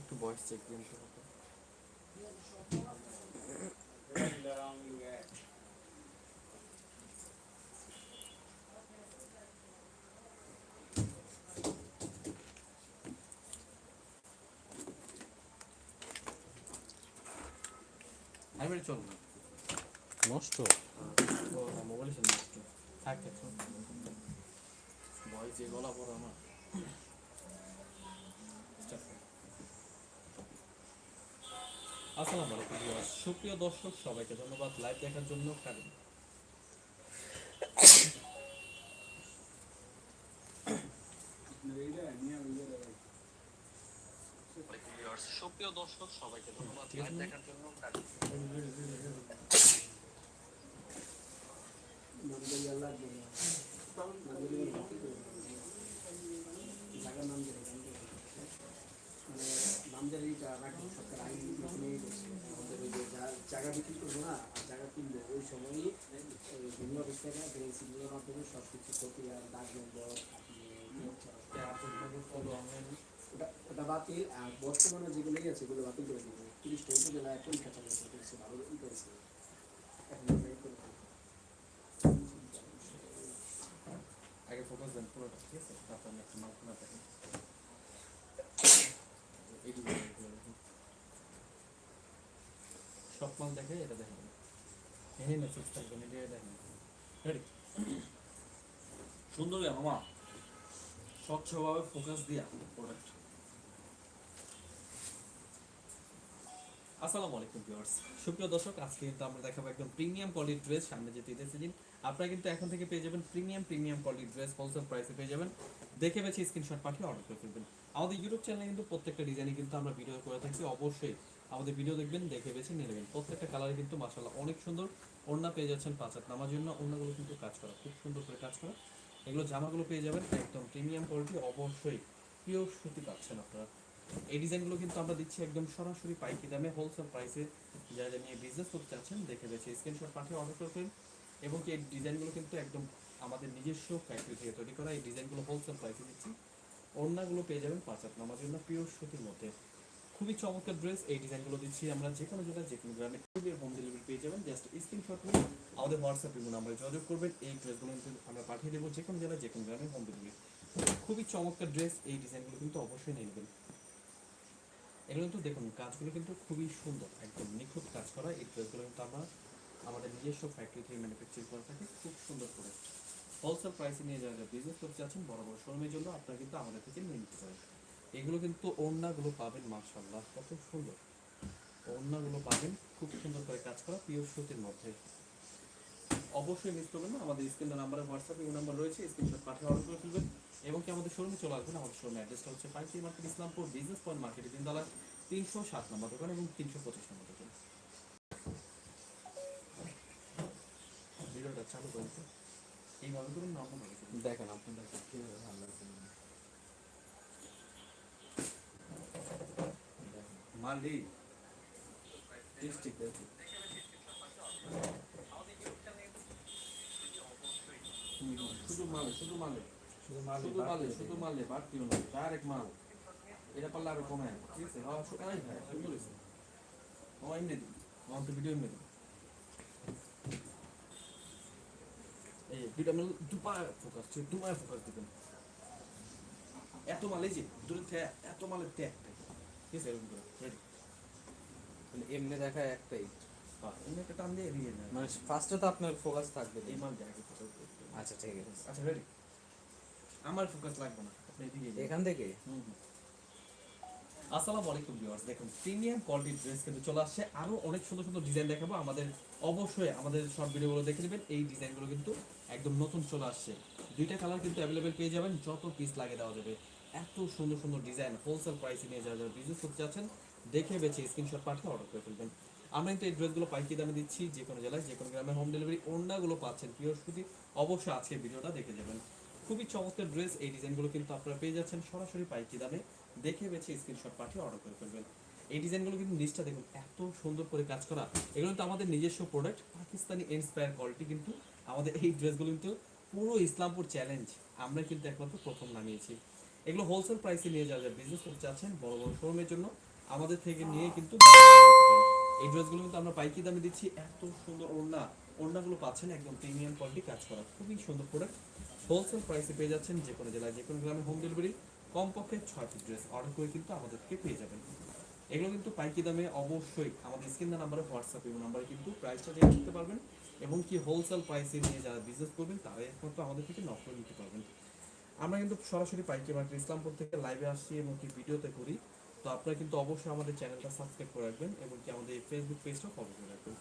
একটু বয়স চেক দিন আমি চল নষ্ট? ও মোবাইল নষ্ট। থাক থাক শোন যে গলা পড়ো কর। আসসালামু আলাইকুম সুপ্রিয় দর্শক, সবাইকে ধন্যবাদ লাইভ দেখার জন্য কারণ সুপ্রিয় দর্শক সবাইকে ধন্যবাদ লাইভ দেখার জন্য কারণ জায়গা বিক্রি করব না, আর জায়গা কিনবো, ওই সময়ই ওই বিভিন্ন অফিস থেকে ব্রেন মাধ্যমে সব কিছু কপি আর দাগ নম্বর ওটা বাতিল, আর বর্তমানে যেগুলোই আছে সেগুলো বাতিল করে দেবো। তিরিশটা উপজেলায় পরীক্ষা চালু করেছে ভালো ই করেছে। আগে ফোকাস দেন পুরোটা, ঠিক আছে? তারপর একটা মার্ক না দেখেন স্বচ্ছভাবে ফোকাস দিয়া প্রোডাক্ট আসসালামু আলাইকুম ভিউয়ার্স সুপ্রিয় দর্শক, আজকে কিন্তু আমরা দেখাবো একদম প্রিমিয়াম কোয়ালিটি ড্রেস সামনে যে ঈদের আপনারা কিন্তু এখন থেকে পেয়ে যাবেন premium premium quality dress wholesale প্রাইসে পেয়ে যাবেন। দেখে বেছে স্ক্রিনশট পাঠিয়ে অর্ডার করে ফেলবেন। আমাদের ইউটিউব চ্যানেলে কিন্তু প্রত্যেকটা ডিজাইনে কিন্তু আমরা ভিডিও করে থাকি, অবশ্যই। আমাদের ভিডিও দেখবেন, দেখে বেছে নিয়ে নেবেন। প্রত্যেকটা কালারে কিন্তু মাসাল্লাহ অনেক সুন্দর ওড়না পেয়ে যাচ্ছেন পাঁচাত নামার জন্য। ওড়নাগুলো কিন্তু কাজ করা, খুব সুন্দর করে কাজ করা। এগুলো জামাগুলো পেয়ে যাবেন, একদম প্রিমিয়াম কোয়ালিটি অবশ্যই প্রিয় সুতি পাচ্ছেন আপনারা। এই ডিজাইনগুলো কিন্তু আমরা দিচ্ছি একদম সরাসরি পাইকি দামে হোলসেল প্রাইসে যারা নিয়ে বিজনেস করতে চাচ্ছেন, দেখে বেছে স্ক্রিনশট পাঠিয়ে অর্ডার করবেন এবং এই ডিজাইনগুলো কিন্তু একদম আমাদের নিজস্ব ফ্যাক্টরি থেকে তৈরি করা। এই ডিজাইনগুলো হোলসেল প্রাইসে দিচ্ছি। ওড়নাগুলো পেয়ে যাবেন পাঁচ হাত জন্য পিওর সুতির মধ্যে। খুবই চমৎকার ড্রেস এই ডিজাইনগুলো দিচ্ছি আমরা যে কোনো জায়গায় যে কোনো গ্রামে হোম ডেলিভারি পেয়ে যাবেন জাস্ট স্ক্রিনশট নিয়ে আমাদের হোয়াটসঅ্যাপ ইমো নাম্বারে যোগাযোগ করবেন, এই ড্রেসগুলো কিন্তু আমরা পাঠিয়ে দেবো যে কোনো জেলায় যে কোনো গ্রামে হোম ডেলিভারি খুবই চমৎকার ড্রেস এই ডিজাইনগুলো কিন্তু অবশ্যই নিয়ে নেবেন। এগুলো কিন্তু দেখুন, কাজগুলো কিন্তু খুবই সুন্দর, একদম নিখুঁত কাজ করা, এই ড্রেসগুলো কিন্তু আমরা আমাদের নিজস্ব ফ্যাক্টরি থেকে ম্যানুফ্যাকচার করে থাকি, খুব সুন্দর করে। হোলসেল প্রাইসে নিয়ে যারা বিজনেস করতে চাচ্ছেন বড় বড় শোরুমের জন্য আপনারা কিন্তু আমাদের থেকে নিয়ে নিতে পারেন। এগুলো কিন্তু ওড়নাগুলো পাবেন মাশাল্লাহ কত সুন্দর। ওড়নাগুলো পাবেন, খুব সুন্দর করে কাজ করা পিওর সুতির মধ্যে। অবশ্যই মিস করবেন না, আমাদের স্ক্রিনের নাম্বারে হোয়াটসঅ্যাপে এই নাম্বার রয়েছে স্ক্রিনশট পাঠিয়ে অর্ডার করে ফেলবেন। এবং কি আমাদের শোরুমে চলে আসবেন, আমাদের শোরুম অ্যাড্রেসটা হচ্ছে পাইকারি market Islampur business point market তিনতলা, তিনশো সাত নম্বর দোকান এবং তিনশো পঁচিশ নম্বর দোকান। ভিডিওটা চালু করুন তো। এইভাবে করুন না অন্যভাবে করুন। দেখেন আপনি দেখেন কীভাবে ভালো লাগছে মালি ডিস্ট্রিক্ট দেখুন শুধু মালে শুধু মালে শুধু মাল শুধু মালে শুধু মালে বাড়তিও না ডাইরেক্ট মাল এটা পারলে আরও কমে ঠিক আছে হ্যাঁ শুকাই ভাই সুন্দর হয়েছে ও এমনি দিন আমার তো ভিডিও এমনি দিন দুপায় ফোকাস ঠিক দুপায় ফোকাস দিবেন। এত মালে যে দূরে থেকে এত মালে ত্যাগ ঠিক আছে এরকম করে রেডি মানে এমনি দেখা একটাই। এমনি একটা টান দিয়ে এড়িয়ে নেয় মানে ফার্স্টে তো আপনার ফোকাস থাকবে এই মাল দিয়ে আচ্ছা ঠিক আছে। আচ্ছা রেডি আমার ফোকাস লাগবে না। আপনি এদিকে যান। এখান থেকে? হুম হুম। আসসালামু আলাইকুম ভিউয়ার্স দেখুন প্রিমিয়াম কোয়ালিটির ড্রেস কিন্তু চলে আসছে। আরও অনেক সুন্দর সুন্দর ডিজাইন দেখাবো। আমাদের অবশ্যই আমাদের শর্ট ভিডিওগুলো দেখে নেবেন। এই ডিজাইনগুলো কিন্তু একদম নতুন চলে আসছে। দুইটা কালার কিন্তু অ্যাভেলেবেল পেয়ে যাবেন, যত পিস লাগে দেওয়া যাবে। এত সুন্দর সুন্দর ডিজাইন হোলসেল প্রাইসে নিয়ে যাওয়া যাবে বিজনেস করতে চাচ্ছেন দেখে বেছে স্ক্রিনশট পাঠিয়ে অর্ডার করে ফেলবেন। আমরা কিন্তু এই ড্রেসগুলো পাইকি দামে দিচ্ছি, যে কোনো জেলায়, যে কোনো গ্রামে হোম ডেলিভারি ওড়নাগুলো পাচ্ছেন। পিওর সুতি অবশ্যই আজকে ভিডিওটা দেখে যাবেন। খুবই চমৎকার ড্রেস এই ডিজাইনগুলো কিন্তু আপনারা পেয়ে যাচ্ছেন সরাসরি পাইকি দামে। দেখে বেছে স্ক্রিনশট পাঠিয়ে অর্ডার করে ফেলবেন। এই ডিজাইনগুলো কিন্তু নিচটা দেখুন, এত সুন্দর করে কাজ করা। এগুলো কিন্তু আমাদের নিজস্ব প্রোডাক্ট পাকিস্তানি ইন্সপায়ার কোয়ালিটি কিন্তু আমাদের এই ড্রেসগুলো কিন্তু পুরো ইসলামপুর চ্যালেঞ্জ আমরা কিন্তু একমাত্র প্রথম নামিয়েছি। এগুলো হোলসেল প্রাইসে নিয়ে যারা যারা বিজনেস করতে চাচ্ছেন, বড় বড় শোরুমের জন্য আমাদের থেকে নিয়ে কিন্তু এই ড্রেসগুলো কিন্তু আমরা পাইকি দামে দিচ্ছি, এত সুন্দর ওড়না। ওড়নাগুলো পাচ্ছেন একদম প্রিমিয়াম কোয়ালিটি কাজ করা, খুবই সুন্দর প্রোডাক্ট হোলসেল প্রাইসে পেয়ে যাচ্ছেন যে কোনো জেলায় যে কোনো গ্রামে হোম ডেলিভারি কমপক্ষে ছয়টি ড্রেস অর্ডার করে কিন্তু আমাদের থেকে পেয়ে যাবেন। এগুলো কিন্তু পাইকি দামে অবশ্যই আমাদের স্ক্রিন নাম্বারে হোয়াটসঅ্যাপ এবং নাম্বারে কিন্তু প্রাইসটা জেনে নিতে পারবেন এবং কি হোলসেল প্রাইসে নিয়ে যারা বিজনেস করবেন তারা একমাত্র আমাদের থেকে নক করে নিতে পারবেন। আমরা কিন্তু সরাসরি পাইকি মার্কেট ইসলামপুর থেকে লাইভে আসছি এবং কি ভিডিওতে করি। তো আপনারা কিন্তু অবশ্যই আমাদের চ্যানেলটা সাবস্ক্রাইব করে রাখবেন এবং কি আমাদের ফেসবুক পেজটা ফলো করে রাখবেন।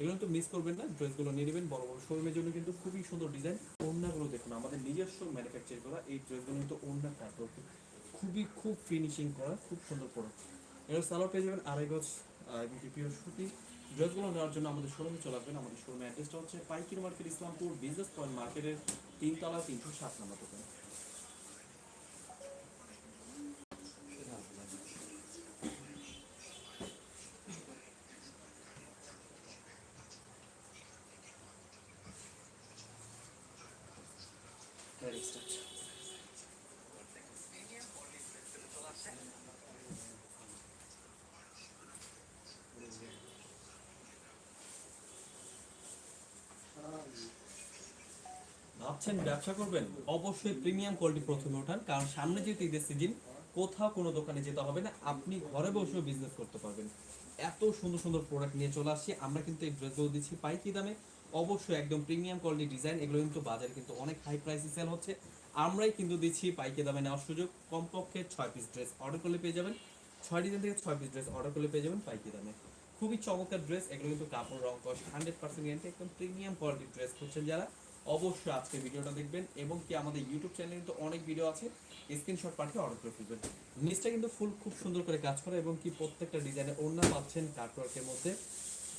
এগুলো তো মিস করবেন না ড্রেসগুলো নিয়ে নেবেন, বড় বড় শোরুমের জন্য কিন্তু খুবই সুন্দর ডিজাইন ওড়নাগুলো দেখুন, আমাদের নিজস্ব ম্যানুফ্যাকচার করা এই ড্রেসগুলো কিন্তু ওড়না কাটওয়ার্ক খুবই, খুব ফিনিশিং করা, খুব সুন্দর প্রোডাক্ট এগুলো সালোয়ার পেয়ে যাবেন আড়াই গজ এবং কি পিওর সুতি ড্রেসগুলো নেওয়ার জন্য আমাদের শোরুমে চলে আসবেন। আমাদের শোরুমের অ্যাড্রেসটা হচ্ছে পাইকির মার্কেট ইসলামপুর বিজনেস পয়েন্ট মার্কেটের তিনতলা তিনশো সাত নম্বর দোকান। ভাবছেন ব্যবসা করবেন? অবশ্যই প্রিমিয়াম কোয়ালিটি প্রথমে ওঠান, কারণ সামনে যেহেতু ঈদের সিজন কোথাও কোনো দোকানে যেতে হবে না। আপনি ঘরে বসেও বিজনেস করতে পারবেন। এত সুন্দর সুন্দর প্রোডাক্ট নিয়ে চলে আসছি। আমরা কিন্তু এই ড্রেসগুলো দিচ্ছি পাইকি দামে। অবশ্যই একদম প্রিমিয়াম কোয়ালিটি ডিজাইন এগুলো কিন্তু বাজারে কিন্তু অনেক হাই প্রাইসে সেল হচ্ছে। আমরাই কিন্তু দিচ্ছি পাইকি দামে নেওয়ার সুযোগ। কমপক্ষে ছয় পিস ড্রেস অর্ডার করলে পেয়ে যাবেন। ছয় ডিজাইন থেকে ছয় পিস ড্রেস অর্ডার করলে পেয়ে যাবেন পাইকি দামে। খুবই চমৎকার ড্রেস এগুলো কিন্তু কাপড়, রং কস হান্ড্রেড পার্সেন্ট একদম প্রিমিয়াম কোয়ালিটির ড্রেস খুঁজছেন যারা। অবশ্যই আজকে ভিডিওটা দেখবেন এবং কি আমাদের ইউটিউব চ্যানেলে কিন্তু অনেক ভিডিও আছে স্ক্রিনশট পাঠিয়ে অর্ডার করে ফেলবেন। নিচটা কিন্তু ফুল খুব সুন্দর করে কাজ করা এবং কি প্রত্যেকটা ডিজাইনে ওড়না পাচ্ছেন কাটওয়ার্কের মধ্যে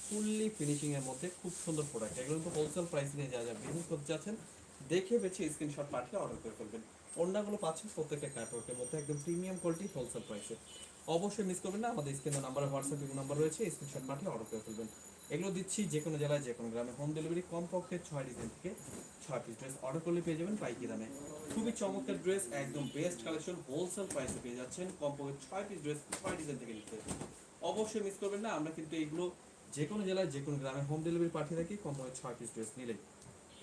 ফুললি ফিনিশিংয়ের মধ্যে খুব সুন্দর প্রোডাক্ট এগুলো কিন্তু হোলসেল প্রাইস নিয়ে যা যা বিজনেস করতে যাচ্ছেন, দেখে বেছে স্ক্রিনশট পাঠিয়ে অর্ডার করে ফেলবেন। ওড়নাগুলো পাচ্ছেন প্রত্যেকটা কাটওয়ার্কের মধ্যে, একদম প্রিমিয়াম কোয়ালিটি হোলসেল প্রাইসে অবশ্যই মিস করবেন না, আমাদের স্ক্রিনের নাম্বার হোয়াটসঅ্যাপ নাম্বার রয়েছে স্ক্রিনশট পাঠিয়ে অর্ডার করে ফেলবেন। এগুলো দিচ্ছি যে কোনো জেলায়, যে কোনো গ্রামে। হোম ডেলিভারি কমপক্ষে ছয় ডিজাইন থেকে ছয় পিস ড্রেস অর্ডার করলে পেয়ে যাবেন পাইকি দামে। খুবই চমৎকার ড্রেস একদম বেস্ট কালেকশন হোলসেল প্রাইসে পেয়ে যাচ্ছেন। কমপক্ষে ছয় পিস ড্রেস ছয় ডিজাইন থেকে নিতে অবশ্যই মিস করবেন না, আমরা কিন্তু এগুলো যে কোনো জেলায়, যে কোনো গ্রামে হোম ডেলিভারি পাঠিয়ে থাকি, কমপক্ষে ছয় পিস ড্রেস নিলেই।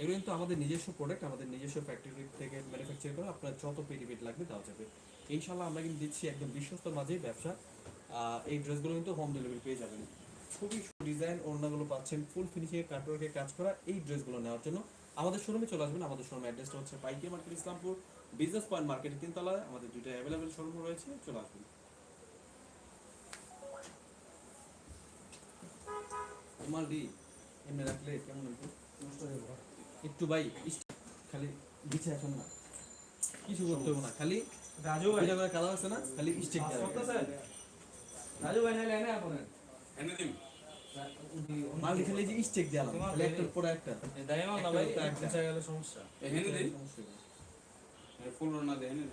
এগুলো কিন্তু আমাদের নিজস্ব প্রোডাক্ট আমাদের নিজস্ব ফ্যাক্টরি থেকে ম্যানুফ্যাকচার করে, আপনার যত পেটি পেট লাগবে দেওয়া যাবে। ইনশাল্লাহ আমরা কিন্তু দিচ্ছি একদম বিশ্বস্ত মাঝেই ব্যবসা। এই ড্রেসগুলো কিন্তু হোম ডেলিভারি পেয়ে যাবেন। খুবই ডিজাইন ওড়নাগুলো পাচ্ছেন ফুল ফিনিশিং এর কাটওয়ার্কে কাজ করা এই ড্রেসগুলো নেওয়ার জন্য। আমাদের শোরুমে চলে আসবেন আমাদের শোরুম অ্যাড্রেসটা হচ্ছে পাইকি মার্কেট ইসলামপুর বিজনেস পয়েন্ট মার্কেটের তিনতলায়। আমাদের দুইটা অ্যাভেলেবেল শোরুম রয়েছে চলে আসবেন। তোমার দি এমনি রাখলে কেমন লাগবে একটু ভাই খালি বিছে এখন না। কিছু করতে হবে না খালি রাজু ভাই। করে আছে না খালি স্টিক রাজু ভাই না নাইলে এনে আপনার মাল খালি যে স্টিক দিলাম খালি একটার পরে একটা। দাইমাল না ভাই বুঝা গেল সমস্যা। এখানে দিন সমস্যা নেই। ফুল রান্না দেয়। না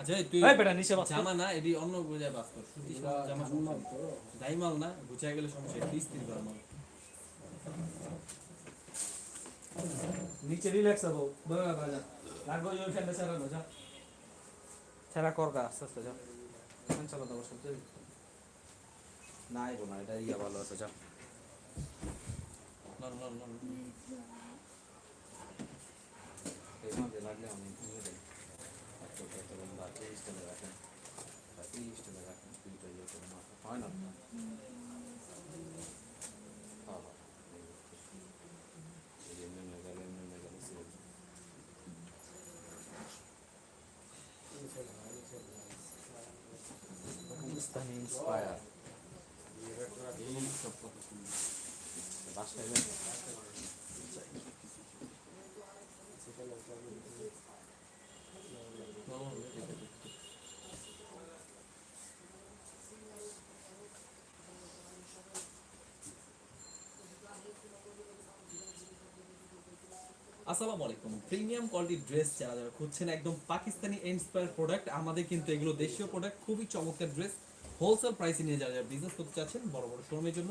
আচ্ছা এই তুই ভাই বেটা নিচে বাস জামা না এটি অন্য বোঝায় বাস কর। জামা সমস্যা নেই। না গুছায় গেলে সমস্যা ইস্ত্রি করা মাল। নিচে রিল্যাক্স হব। বাবা বাজা লাগো যে ওখানে সারা যা। ছেড়া করগা আস্তে আস্তে যাও এখন চালা দেবো সব নাই গো না এটা ইয়া ভালো আছে যাও না না না না। এই মাঝে লাগলে আমি দেবো এত কত লম্বা রাখেন বা এই রাখেন দুইটা ইয়ে করে হয় না তো? হ্যাঁ, হ্যাঁ, এই এই যে নেমে গেলে নেমে গেলে ছেড়ে দিন। পাকিস্তানি ইন্সপায়ার। আসসালামু আলাইকুম প্রিমিয়াম কোয়ালিটি ড্রেস যারা যারা খুঁজছেন, একদম পাকিস্তানি ইন্সপায়ার প্রোডাক্ট আমাদের কিন্তু এগুলো দেশীয় প্রোডাক্ট খুবই চমৎকার ড্রেস হোলসেল প্রাইসে নিয়ে যারা যারা বিজনেস করতে চাচ্ছেন বড় বড় শোরুমের জন্য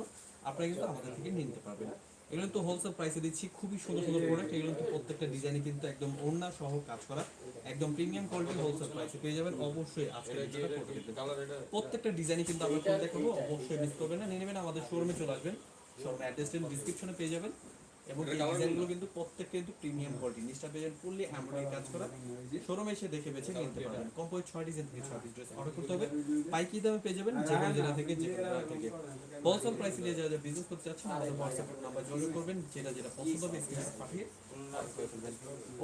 আপনারা কিন্তু আমাদের থেকে নিয়ে নিতে পারবেন। এগুলো তো হোলসেল প্রাইসে দিচ্ছি খুবই সুন্দর সুন্দর প্রোডাক্ট এগুলো কিন্তু প্রত্যেকটা ডিজাইনে কিন্তু একদম ওড়না সহ কাজ করা একদম প্রিমিয়াম কোয়ালিটি হোলসেল প্রাইসে পেয়ে যাবেন। অবশ্যই আজকে। প্রত্যেকটা ডিজাইনই কিন্তু আমরা দেখাবো অবশ্যই মিস করবেন না। নিয়ে নেবেন আমাদের শোরুমে চলে আসবেন। শোরুমে অ্যাড্রেসটা ডিসক্রিপশনে পেয়ে যাবেন। এবং এই ডিজাইনগুলো কিন্তু প্রত্যেকটা কিন্তু প্রিমিয়াম কোয়ালিটি ফুললি এমব্রয়ডারি কাজ করা। শোরুমে এসে দেখে বেছে নিতে পারবেন। কম্পোজ ছয় ডিজাইন থেকে ছয় পিস ড্রেস অর্ডার করতে হবে। পাইকি দামে পেয়ে যাবেন যে কোনো জেলা থেকে যে কোনো জেলা থেকে। হোলসেল প্রাইসে নিয়ে যারা বিজনেস করতে চাচ্ছেন আমাদের হোয়াটসঅ্যাপ নাম্বার যোগাযোগ করবেন। যেটা যেটা পছন্দ হবে স্ক্রিনে পাঠিয়ে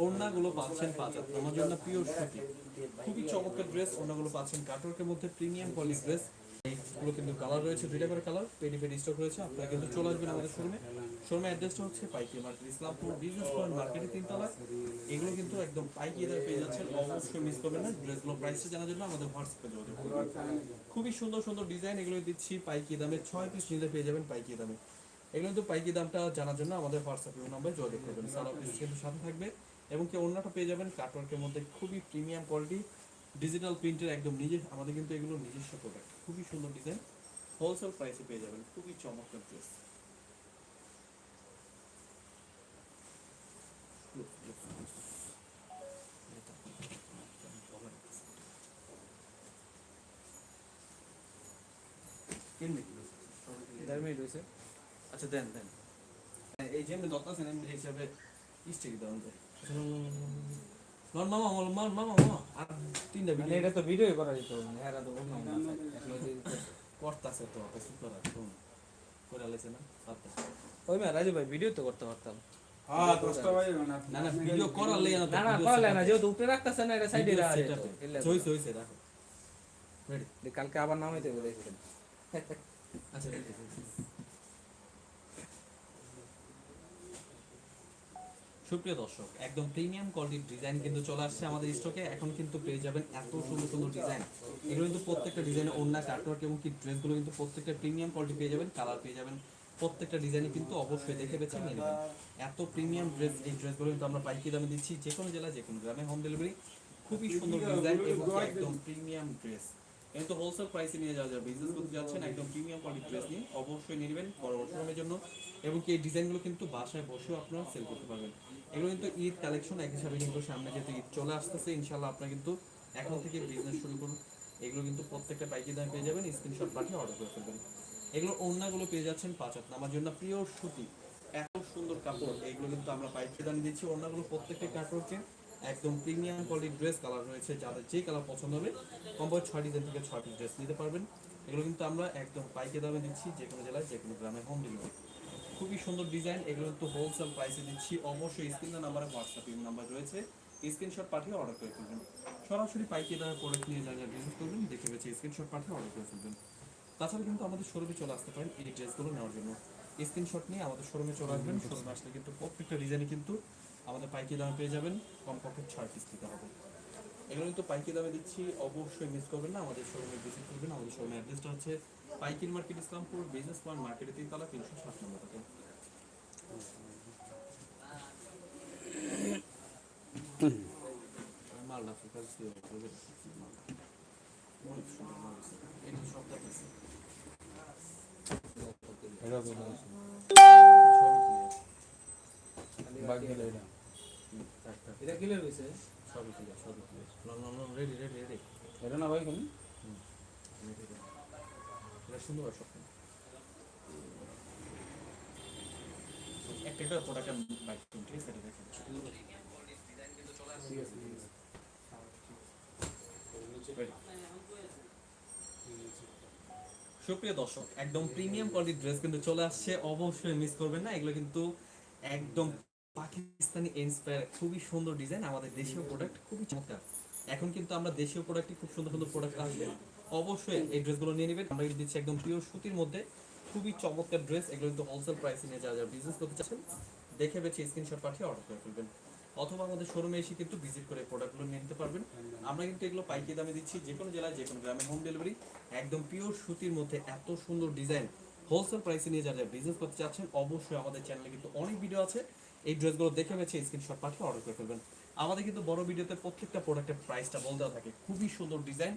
ওড়নাগুলো পাচ্ছেন পাঁচ আমার জন্য পিওর সুতি। খুবই চমৎকার ড্রেস ওড়নাগুলো পাচ্ছেন কাটওয়ার্কের মধ্যে প্রিমিয়াম কোয়ালিটি ড্রেস কিন্তু কালার রয়েছে, দুইটা করে কালার স্টক রয়েছে, আপনারা কিন্তু চলে আসবেন আমাদের শোরুমে অ্যাড্রেসটা হচ্ছে পাইকি মার্কেট, ইসলামপুর বিজনেস পয়েন্ট মার্কেটের তিনতলা এগুলো কিন্তু একদম পাইকি পেয়ে যাচ্ছেন, অবশ্যই মিস করবেন না। ড্রেসগুলো প্রাইসটা জানার জন্য আমাদের হোয়াটসঅ্যাপে যোগাযোগ খুবই সুন্দর সুন্দর ডিজাইন এগুলো দিচ্ছি পাইকি দামে ছয় পিস নিলে পেয়ে যাবেন পাইকি দামে। এগুলো কিন্তু পাইকি দামটা জানার জন্য আমাদের হোয়াটসঅ্যাপ নাম্বারে যোগাযোগ করবেন। সারা পিস কিন্তু সাথে থাকবে এবং কি অন্যটা পেয়ে যাবেন কাটওয়ার্কের মধ্যে খুবই প্রিমিয়াম কোয়ালিটি ডিজিটাল প্রিন্টের একদম নিজে আমাদের কিন্তু এগুলো নিজস্ব প্রোডাক্ট খুবই সুন্দর ডিজাইন হোলসেল প্রাইসে পেয়ে যাবেন খুবই চমৎকার ড্রেস আচ্ছা দেন দেন। এই যে এমনি দত্ত হিসাবে স্টিক দাম দেয় নন মামা মামা মামা মামা আর তিনটা মানে ভিডিও এটা তো ভিডিও করা যেত মানে এরা তো বললাম না এখনও যে- করতেছে তো আপনি কি করার শুন করে না পারতা ওই মা রাজু ভাই ভিডিও তো করতে পারতাম। হ্যাঁ দশটা বাজে না না না ভিডিও করার লেগে না না না যেহেতু উপরে রাখতেছে না এটা সাইডে রাখা হইছে হইছে রাখো। রেডি কালকে আবার নামাইতে বলে আচ্ছা সুপ্রিয় দর্শক, একদম প্রিমিয়াম কোয়ালিটির ডিজাইন কিন্তু চলে আসছে আমাদের স্টকে এখন কিন্তু পেয়ে যাবেন এত সুন্দর সুন্দর ডিজাইন। এগুলো কিন্তু প্রত্যেকটা ডিজাইনে অন্য কাটওয়ার্ক এবং কি ড্রেসগুলো কিন্তু প্রত্যেকটা প্রিমিয়াম কোয়ালিটি পেয়ে যাবেন কালার পেয়ে যাবেন। প্রত্যেকটা ডিজাইনই কিন্তু অবশ্যই দেখে বেছে নিয়ে নেবেন। এত প্রিমিয়াম ড্রেস এই ড্রেসগুলো কিন্তু আমরা পাইকি দামে দিচ্ছি যে কোনো জেলা, যে কোনো গ্রামে হোম ডেলিভারি খুবই সুন্দর ডিজাইন এবং একদম প্রিমিয়াম ড্রেস কিন্তু হোলসেল প্রাইসে নিয়ে যাওয়া যাবে। বিজনেস করতে যাচ্ছেন একদম প্রিমিয়াম কোয়ালিটি ড্রেস নিয়ে, অবশ্যই জন্য। এবং এই ডিজাইনগুলো কিন্তু বাসায় বসেও আপনারা সেল করতে পারবেন। এগুলো কিন্তু ঈদ কালেকশন এক হিসাবে কিন্তু সামনে যেহেতু ঈদ চলে আসতেছে ইনশাল্লাহ আপনারা কিন্তু এখন থেকে বিজনেস শুরু করুন। এগুলো কিন্তু প্রত্যেকটা পাইকি দামে পেয়ে যাবেন স্ক্রিনশট পাঠিয়ে অর্ডার করে ফেলবেন। এগুলো অন্যগুলো পেয়ে যাচ্ছেন পাঁচ হাত আমার জন্য, প্রিয় সুতি। এত সুন্দর কাপড়, এগুলো কিন্তু আমরা পাইকি দামে দিচ্ছি। অন্যগুলো প্রত্যেকটা কাপড়কে একদম প্রিমিয়াম কোয়ালিটির ড্রেস কালার রয়েছে যাদের যে কালার পছন্দ হবে কম্পোজ ছয় ডিজাইন থেকে ছয়টি ড্রেস নিতে পারবেন। এগুলো কিন্তু আমরা একদম পাইকে দামে দিচ্ছি যে কোনো জেলায় যে কোনো গ্রামে হোম ডেলিভারি খুবই সুন্দর ডিজাইন এগুলো কিন্তু হোলসেল প্রাইসে দিচ্ছি। অবশ্যই স্ক্রিনের নাম্বারে হোয়াটসঅ্যাপ নাম্বার রয়েছে। স্ক্রিনশট পাঠিয়ে অর্ডার করে ফেলবেন। সরাসরি পাইকে দামে প্রোডাক্ট নিয়ে যারা বিজনেস করবেন দেখে বেছে স্ক্রিনশট পাঠিয়ে অর্ডার করে ফেলবেন। তাছাড়া কিন্তু আমাদের শোরুমে চলে আসতে পারেন এই ড্রেসগুলো নেওয়ার জন্য। স্ক্রিনশট নিয়ে আমাদের শোরুমে চলে আসবেন। শোরুমে আসলে কিন্তু প্রত্যেকটা ডিজাইনে কিন্তু আমাদের পাইকি দামে পেয়ে যাবেন কমপক্ষে ছয় পিস দিতে হবে এগুলো কিন্তু পাইকি দামে দিচ্ছি অবশ্যই মিস করবেন না আমাদের শোরুমে ভিজিট করবেন আমাদের শোরুমের অ্যাড্রেসটা হচ্ছে পাইকির মার্কেট ইসলামপুর বিজনেস পয়েন্ট মার্কেটের তিনতলা তিনশো সাত নম্বর থেকে মালদা ফোকাস দিয়ে অনেক সুন্দর মাল আছে। এটা সবটা আছে। এটা বলে সবই বাকি। এটা ক্লিয়ার হয়েছে সবই clear, সবই clear। No, no, no, ready, ready, ready. এটা না ভাই কোন Ready, ready. এটা সুন্দর সব একটা একটা প্রোডাক্ট বাইক ঠিক আছে এটা দেখেন Ready. সুপ্রিয় দর্শক একদম প্রিমিয়াম কোয়ালিটির ড্রেস কিন্তু চলে আসছে অবশ্যই মিস করবেন না এগুলো কিন্তু একদম পাকিস্তানি ইন্সপায়ার খুবই সুন্দর ডিজাইন আমাদের দেশীয় প্রোডাক্ট খুবই চমৎকার। এখন কিন্তু আমরা দেশীয় প্রোডাক্টে খুব সুন্দর সুন্দর প্রোডাক্ট আসবে। অবশ্যই এই ড্রেসগুলো নিয়ে নেবেন। আমরা দিচ্ছি একদম পিওর সুতির মধ্যে। খুবই চমৎকার ড্রেস এগুলো কিন্তু হোলসেল প্রাইসে নিয়ে যারা যারা বিজনেস করতে চাচ্ছেন, দেখে বেছে স্ক্রিনশট পাঠিয়ে অর্ডার করে ফেলবেন। অথবা আমাদের শোরুমে এসে কিন্তু ভিজিট করে প্রোডাক্টগুলো নিয়ে নিতে পারবেন। আমরা কিন্তু এগুলো পাইকি দামে দিচ্ছি যে কোনো জেলায়, যে কোনো গ্রামে হোম ডেলিভারি একদম পিওর সুতির মধ্যে এত সুন্দর ডিজাইন হোলসেল প্রাইসে নিয়ে যারা যারা বিজনেস করতে চাচ্ছেন, অবশ্যই আমাদের চ্যানেলে কিন্তু অনেক ভিডিও আছে। এই ড্রেসগুলো দেখে বেছে স্ক্রিনশট পাঠিয়ে অর্ডার করে ফেলবেন। আমাদের কিন্তু বড় ভিডিওতে প্রত্যেকটা প্রোডাক্টের প্রাইসটা বল দেওয়া থাকে। খুবই সুন্দর ডিজাইন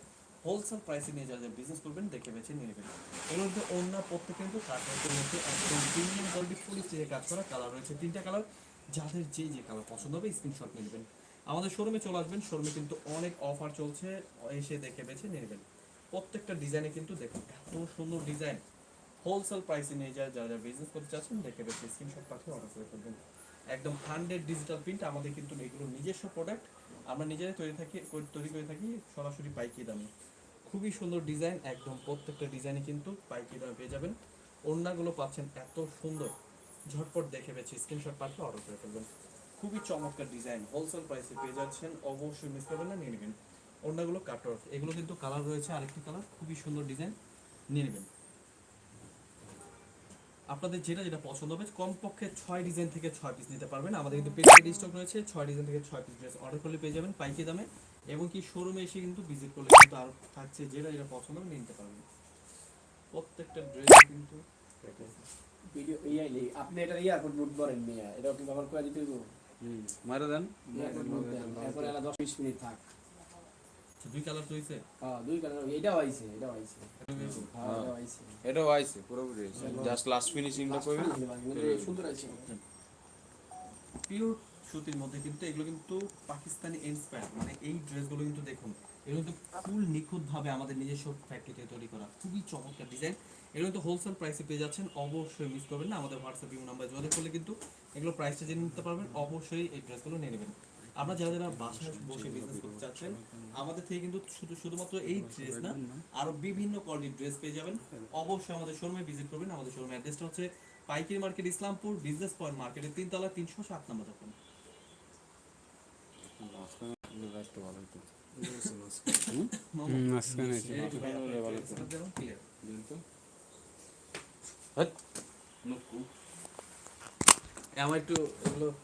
হোলসেল প্রাইসে নিয়ে যারা বিজনেস করবেন, দেখে বেছে নিয়ে নেবেন। এর মধ্যে অন্য প্রত্যেক কিন্তু কাঠের মধ্যে একদম প্রিমিয়াম কোয়ালিটি ফুল স্টিচে কাজ করা কালার রয়েছে। তিনটা কালার যাদের যে যে কালার পছন্দ হবে স্ক্রিনশট নিয়ে নেবেন। আমাদের শোরুমে চলে আসবেন শোরুমে কিন্তু অনেক অফার চলছে, এসে দেখে বেছে নিয়ে নেবেন। প্রত্যেকটা ডিজাইনে কিন্তু দেখুন, এত সুন্দর ডিজাইন হোলসেল প্রাইসে নিয়ে যায় যারা যারা বিজনেস করতে চাচ্ছেন, দেখে বেছে স্ক্রিনশট পাঠিয়ে অর্ডার করে ফেলবেন। একদম হান্ড্রেড ডিজিটাল প্রিন্ট আমাদের কিন্তু এগুলো নিজস্ব প্রোডাক্ট আমরা নিজেরাই তৈরি থাকি তৈরি করে থাকি সরাসরি পাইকারি দামে। খুবই সুন্দর ডিজাইন একদম প্রত্যেকটা ডিজাইনে কিন্তু পাইকি দামে পেয়ে যাবেন। ওড়নাগুলো পাচ্ছেন এত সুন্দর। ঝটপট দেখে পেয়েছি স্ক্রিনশট পাঠিয়ে অর্ডার করে ফেলবেন। খুবই চমৎকার ডিজাইন হোলসেল প্রাইসে পেয়ে যাচ্ছেন, অবশ্যই মিস করবেন না, নিয়ে নেবেন। ওড়নাগুলো কাটর এগুলো কিন্তু কালার রয়েছে আরেকটি কালার খুবই সুন্দর ডিজাইন নিয়ে নেবেন। আপনাদের যেটা যেটা পছন্দ হবে কমপক্ষে ছয় ডিজাইন থেকে ছয় পিস নিতে পারবেন। আমাদের কিন্তু পেজে স্টক রয়েছে ছয় ডিজাইন থেকে ছয় পিস ড্রেস অর্ডার করলে পেয়ে যাবেন পাইকারি দামে। এবং কি শোরুমে এসে কিন্তু ভিজিট করলে কিন্তু আর থাকছে যেটা যেটা পছন্দ হবে নিতে পারবেন। প্রত্যেকটা ড্রেস কিন্তু ভিডিও আপনি এটা এয়ারপোর্ট নোট করেন মিয়া। এটা কি ব্যবহার করে দিতে মারা দেন। এয়ারপোর্ট নোট এরপরে আলা 10 20 মিনিট থাক। দুই কালার রয়েছে হ্যাঁ দুই কালার। এটাও আইছে এটাও আইছে। হ্যাঁ এটাও আইছে। এটাও আইছে পুরোপুরি জাস্ট লাস্ট ফিনিশিংটা করবেন কিন্তু সুন্দর আইছে। পিওর সুতির মধ্যে কিন্তু এগুলো কিন্তু পাকিস্তানি ইন্সপায়ার মানে এই ড্রেসগুলো কিন্তু দেখুন এগুলো কিন্তু ফুল নিখুঁত ভাবে আমাদের নিজস্ব ফ্যাক্টরিতে তৈরি করা। খুবই চমৎকার ডিজাইন এগুলো কিন্তু হোলসেল প্রাইসে পেয়ে যাচ্ছেন অবশ্যই মিস করবেন না। আমাদের হোয়াটসঅ্যাপ ইউ নাম্বার যোগাযোগ করলে কিন্তু এগুলো প্রাইসটা জেনে নিতে পারবেন। অবশ্যই এই ড্রেসগুলো নিয়ে নেবেন। আমরা যারা যারা বাসায় বসে বিজনেস করতে চাচ্ছেন আমাদের থেকে কিন্তু শুধু শুধুমাত্র এই ড্রেস না আরও বিভিন্ন কোয়ালিটির ড্রেস পেয়ে যাবেন। অবশ্যই আমাদের শোরুমে ভিজিট করবেন। আমাদের শোরুমের অ্যাড্রেসটা হচ্ছে পাইকারি মার্কেট ইসলামপুর বিজনেস পয়েন্ট মার্কেটের তিনতলা তিনশো সাত নম্বর দোকান। এ, আমার একটু